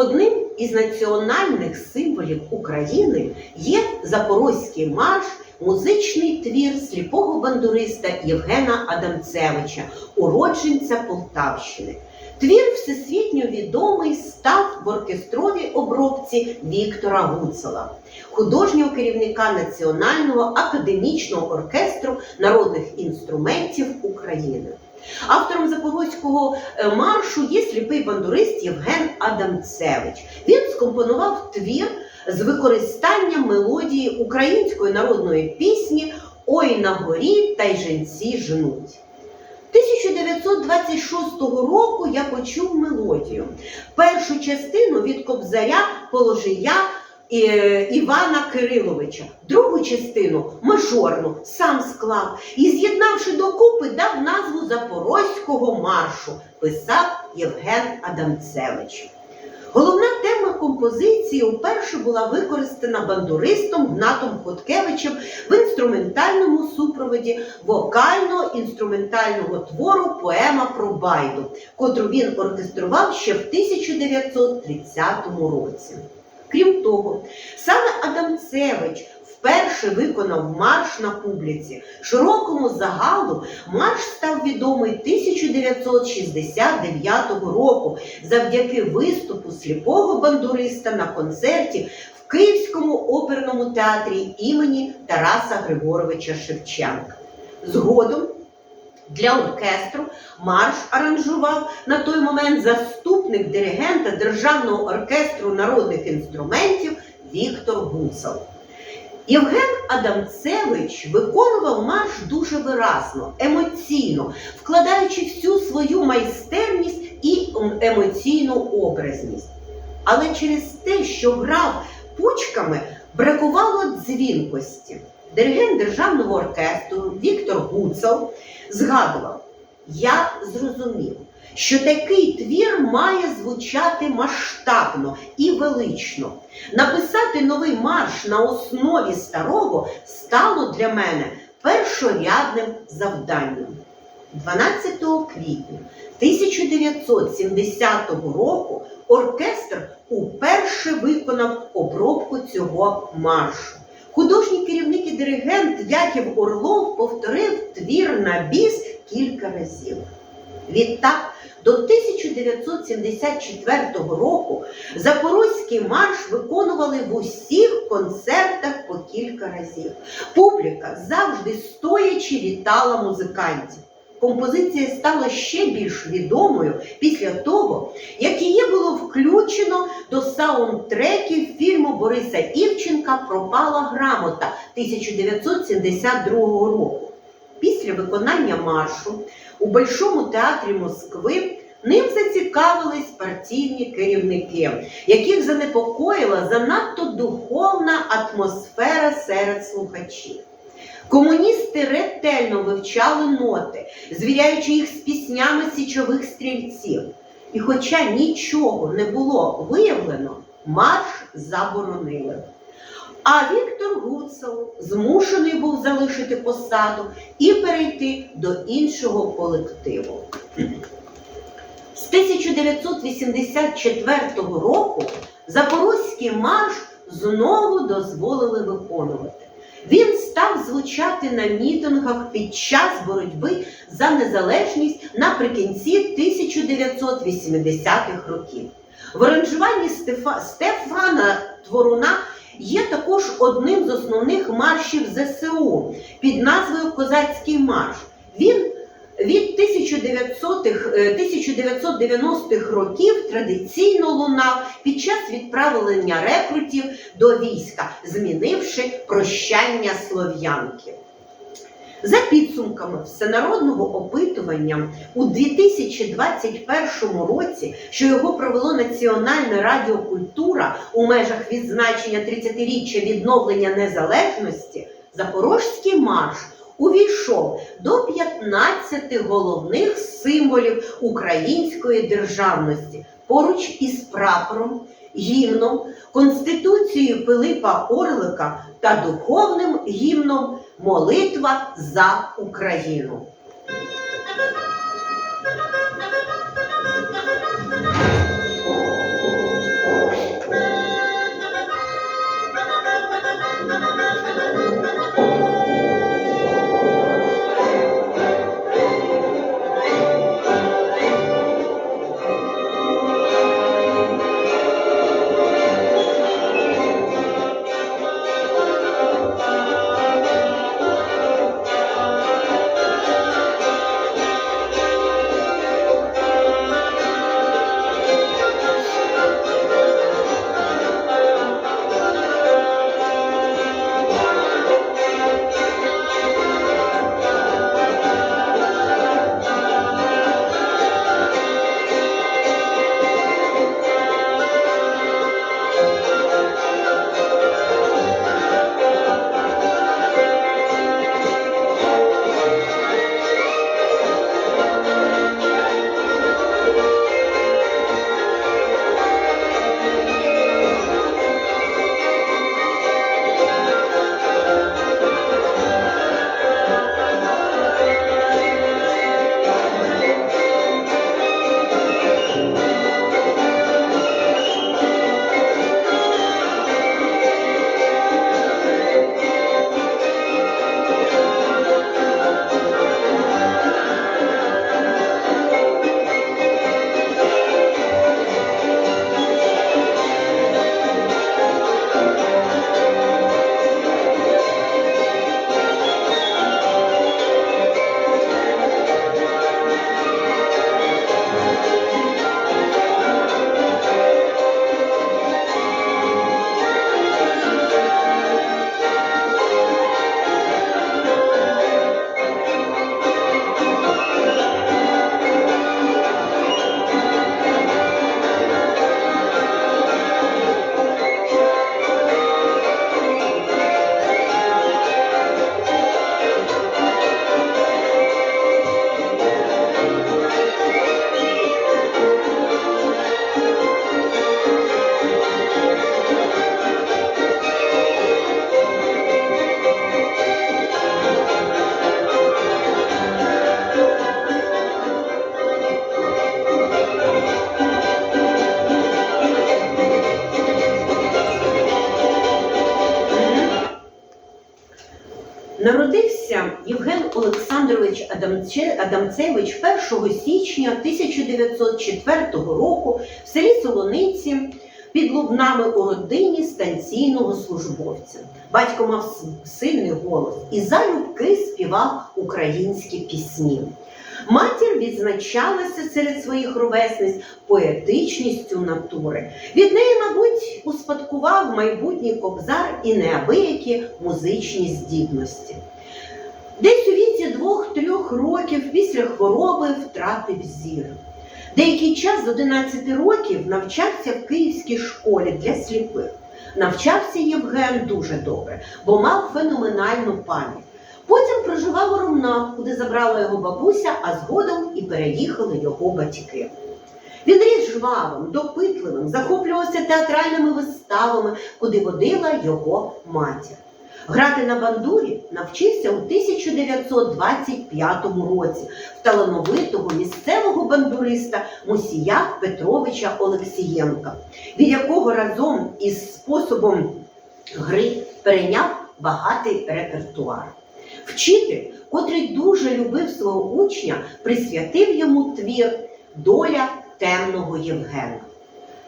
Одним із національних символів України є Запорозький марш, музичний твір сліпого бандуриста Євгена Адамцевича, уродженця Полтавщини. Твір всесвітньо відомий став в оркестровій обробці Віктора Гуцела, художнього керівника Національного академічного оркестру народних інструментів України. Автором запорозького е, маршу є сліпий бандурист Євген Адамцевич. Він скомпонував твір з використанням мелодії української народної пісні Ой на горі та й женці жнуть. 1926 року я почув мелодію. Першу частину від кобзаря положия Івана Кириловича, другу частину мажорну сам склав і, з'єднавши докупи, дав назву Запорозького маршу, писав Євген Адамцевич. Головна тема композиції вперше була використана бандуристом Гнатом Хоткевичем в інструментальному супроводі вокально-інструментального твору Поема про Байду, котру він оркестрував ще в 1930 році. Крім того, саме Адамцевич вперше виконав марш на публіці. Широкому загалу марш став відомий 1969 року завдяки виступу сліпого бандуриста на концерті в Київському оперному театрі імені Тараса Григоровича Шевченка. Згодом для оркестру марш аранжував на той момент заступник диригента Державного оркестру народних інструментів Віктор Гуцел. Євген Адамцевич виконував марш дуже виразно, емоційно, вкладаючи всю свою майстерність і емоційну образність. Але через те, що грав пучками, бракувало дзвінкості. Диригент державного оркестру Віктор Гуцел згадував: Я зрозумів, що такий твір має звучати масштабно і велично. Написати новий марш на основі старого стало для мене першорядним завданням. 12 квітня 1970 року оркестр уперше виконав обробку цього маршу. Художній керівник і диригент Яків Орлов повторив твір на біс кілька разів. Відтак, до 1974 року Запорозький марш виконували в усіх концертах по кілька разів. Публіка завжди стоячи вітала музикантів. Композиція стала ще більш відомою після того, як її було включено до саундтреків фільму Бориса Івченка Пропала грамота 1972 року. Після виконання маршу у Большому театрі Москви ним зацікавились партійні керівники, яких занепокоїла занадто духовна атмосфера серед слухачів. Комуністи ретельно вивчали ноти, звіряючи їх з піснями січових стрільців. І хоча нічого не було виявлено, марш заборонили. А Віктор Гуцел змушений був залишити посаду і перейти до іншого колективу. З 1984 року Запорозький марш знову дозволили виконувати. Він став звучати на мітингах під час боротьби за незалежність наприкінці 1980-х років. В аранжуванні Стефа... Стефана Творуна є також одним з основних маршів ЗСУ під назвою Козацький марш. Він від 1900-х, е, 1990-х років традиційно лунав під час відправлення рекрутів до війська, змінивши прощання слов'янки. За підсумками всенародного опитування у 2021 році, що його провело Національне радіо Культура у межах відзначення 30-річчя відновлення незалежності, Запорозький марш увійшов до 15 головних символів української державності поруч із прапором, гімном, Конституцією Пилипа Орлика та духовним гімном Молитва за Україну. Адамче- Адамцевич 1 січня 1904 року в селі Солониці під Лубнами у родині станційного службовця. Батько мав сильний голос і залюбки співав українські пісні. Матір відзначалася серед своїх ровесниць поетичністю натури. Від неї, мабуть, успадкував майбутній кобзар і неабиякі музичні здібності. Десь у віці двох-трьох років після хвороби втратив зір. Деякий час з 11 років навчався в Київській школі для сліпих. Навчався Євген дуже добре, бо мав феноменальну пам'ять. Потім проживав у Ромнах, куди забрала його бабуся, а згодом і переїхали його батьки. Він ріс жвавим, допитливим, захоплювався театральними виставами, куди водила його матір. Грати на бандурі навчився у 1925 році в талановитого місцевого бандуриста Мусія Петровича Олексієнка, від якого разом із способом гри перейняв багатий репертуар. Вчитель, котрий дуже любив свого учня, присвятив йому твір Доля темного Євгена.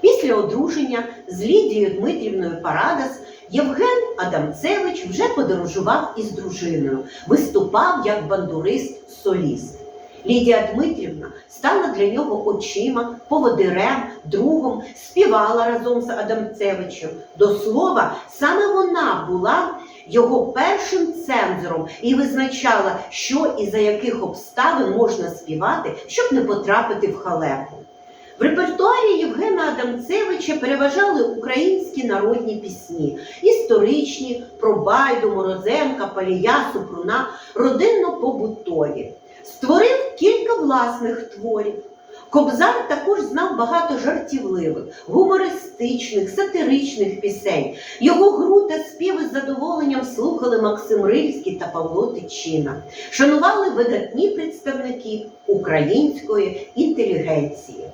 Після одруження з Лідією Дмитрівною Парадас Євген Адамцевич вже подорожував із дружиною, виступав як бандурист-соліст. Лідія Дмитрівна стала для нього очима, поводирем, другом, співала разом з Адамцевичем. До слова, саме вона була його першим цензором і визначала, що і за яких обставин можна співати, щоб не потрапити в халепу. В репертуарі Євгена Адамцевича переважали українські народні пісні, історичні, про Байду, Морозенка, Палія, Супруна, родинно-побутові. Створив кілька власних творів. Кобзар також знав багато жартівливих, гумористичних, сатиричних пісень. Його гру та співи з задоволенням слухали Максим Рильський та Павло Тичина. Шанували видатні представники української інтелігенції.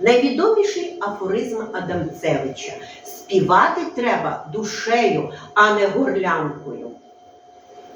Найвідоміший афоризм Адамцевича співати треба душею, а не горлянкою.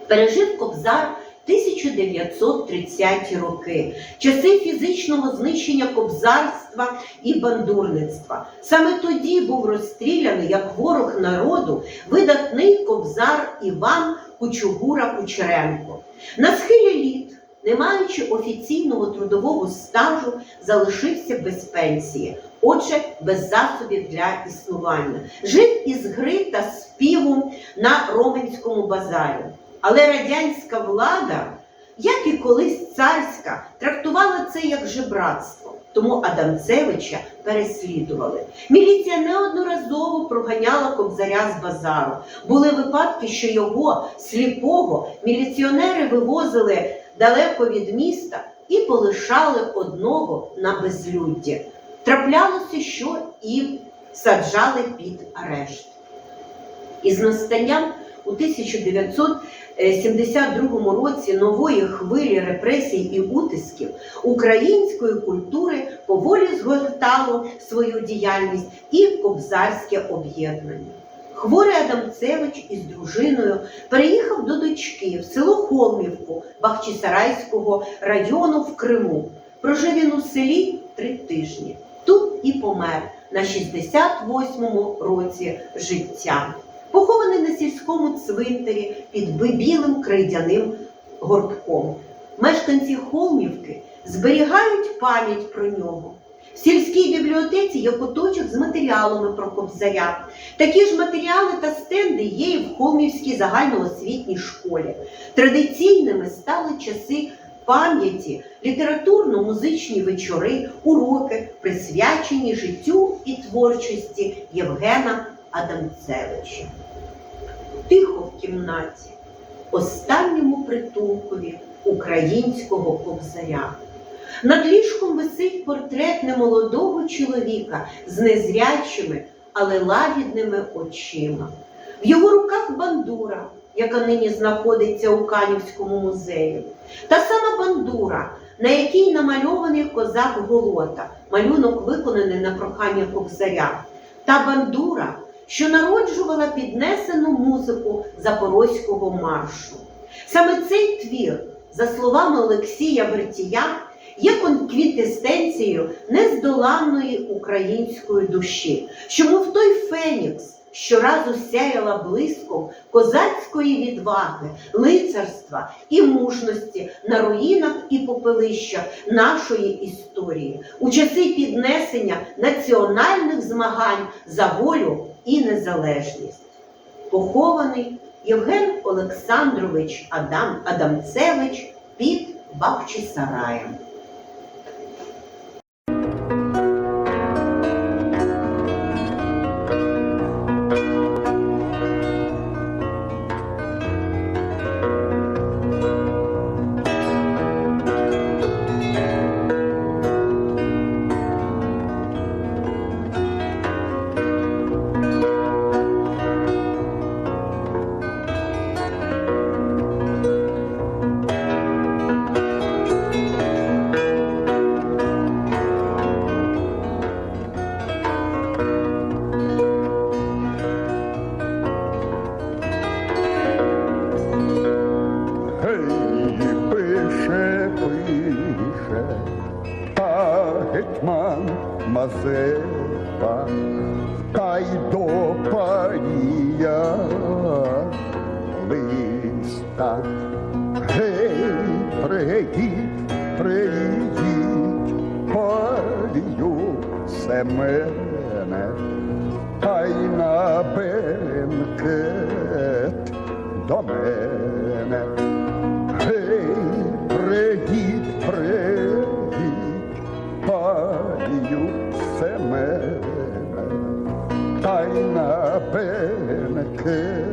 Пережив Кобзар 1930 ті роки, часи фізичного знищення кобзарства і бандурництва. Саме тоді був розстріляний як ворог народу видатний кобзар Іван Кучугура Кучеренко. На схилі літ, не маючи офіційного трудового стажу, залишився без пенсії, отже, без засобів для існування. Жив із гри та співу на Роменському базарі. Але радянська влада, як і колись царська, трактувала це як жебратство. Тому Адамцевича переслідували. Міліція неодноразово проганяла кобзаря з базару. Були випадки, що його сліпого міліціонери вивозили далеко від міста і полишали одного на безлюдді. Траплялося, що і саджали під арешт. Із настанням у 1972 році нової хвилі репресій і утисків української культури поволі згортало свою діяльність і кобзарське об'єднання. Хворий Адамцевич із дружиною переїхав до дочки в село Холмівку Бахчисарайського району в Криму. Прожив він у селі три тижні. Тут і помер на 68-му році життя. Похований на сільському цвинтарі під білим крейдяним горбком. Мешканці Холмівки зберігають пам'ять про нього. В сільській бібліотеці є куточок з матеріалами про кобзаря. Такі ж матеріали та стенди є і в Холмівській загальноосвітній школі. Традиційними стали часи пам'яті, літературно-музичні вечори, уроки, присвячені життю і творчості Євгена Адамцевича. Тихо в кімнаті, останньому притулкові українського кобзаря. Над ліжком висить портрет немолодого чоловіка з незрячими, але лагідними очима. В його руках бандура, яка нині знаходиться у Канівському музеї. Та сама бандура, на якій намальований козак Голота, малюнок виконаний на прохання кобзаря. Та бандура, що народжувала піднесену музику запорозького маршу. Саме цей твір, за словами Олексія Вертія, є квінтестенцією нездоланної української душі, чому в той Фенікс щоразу сяяла блиском козацької відваги, лицарства і мужності на руїнах і попелищах нашої історії, у часи піднесення національних змагань за волю і незалежність. Похований Євген Олександрович Адам Адамцевич під Бахчисараєм. Та й до парія листа. Гей, приїдь, приїдь, парію Семене, та й на бенкет до мене. Семене, та й на бенкет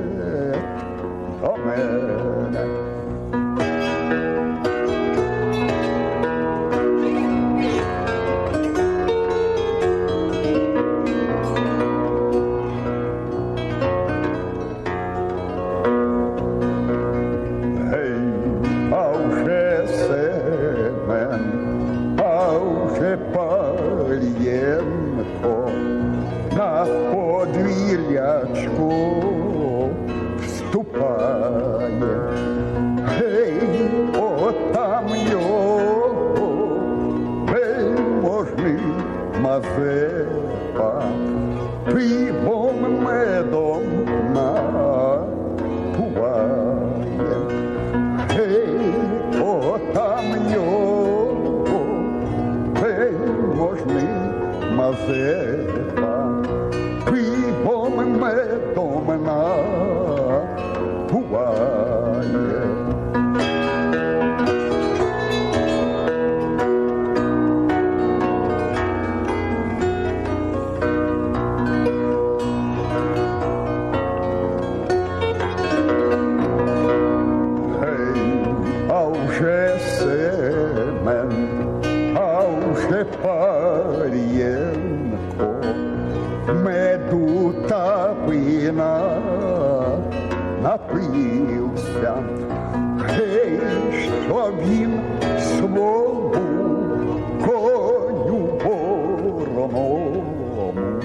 вороному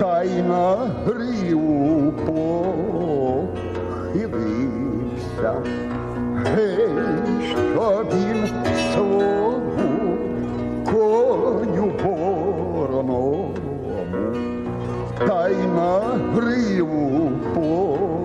та й на гриву похилився. Гей, що він свого коню вороному, та й на гриву похилився.